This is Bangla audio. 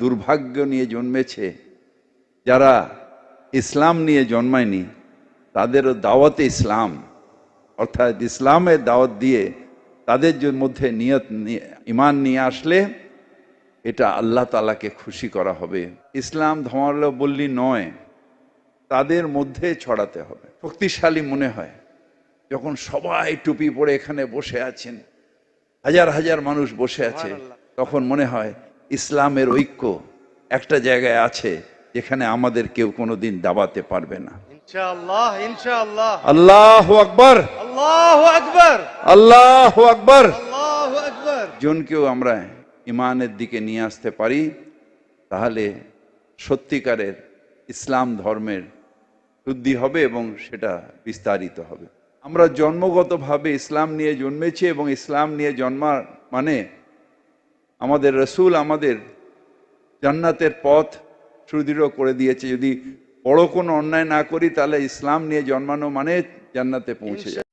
দুর্ভাগ্য নিয়ে জন্মেছে। যারা ইসলাম নিয়ে জন্মায়নি তাদেরও দাওয়াতে ইসলাম। অর্থাৎ ইসলামের দাওয়াত দিয়ে তাদের মধ্যে নিয়ত নিয়ে- ইমান নিয়ে আসলে এটা আল্লাহ তালাকে খুশি করা হবে। ইসলাম ধর্মাবলম্বী নয় তাদের মধ্যে ছড়াতে হবে। শক্তিশালী মনে হয় যখন সবাই টুপি পরে এখানে বসে আছেন হাজার হাজার মানুষ বসে আছে তখন মনে হয় ইসলামের ঐক্য একটা জায়গায় আছে যেখানে আমাদের কেউ কোনোদিন দাবাতে পারবে না। আল্লাহ আকবর। আল্লাহ আকবর। আল্লাহু আকবার। জনকেও আমরা ইমানের দিকে নিয়ে আসতে পারি তাহলে সত্যিকারের ইসলাম ধর্মের শুদ্ধি হবে এবং সেটা বিস্তারিত হবে। আমরা জন্মগতভাবে ইসলাম নিয়ে জন্মেছি এবং ইসলাম নিয়ে জন্মা মানে আমাদের রসুল আমাদের জান্নাতের পথ সুদৃঢ় করে দিয়েছে। যদি বড় কোনো অন্যায় না করি, তাহলে ইসলাম নিয়ে জন্মানো মানে জান্নাতে পৌঁছে যায়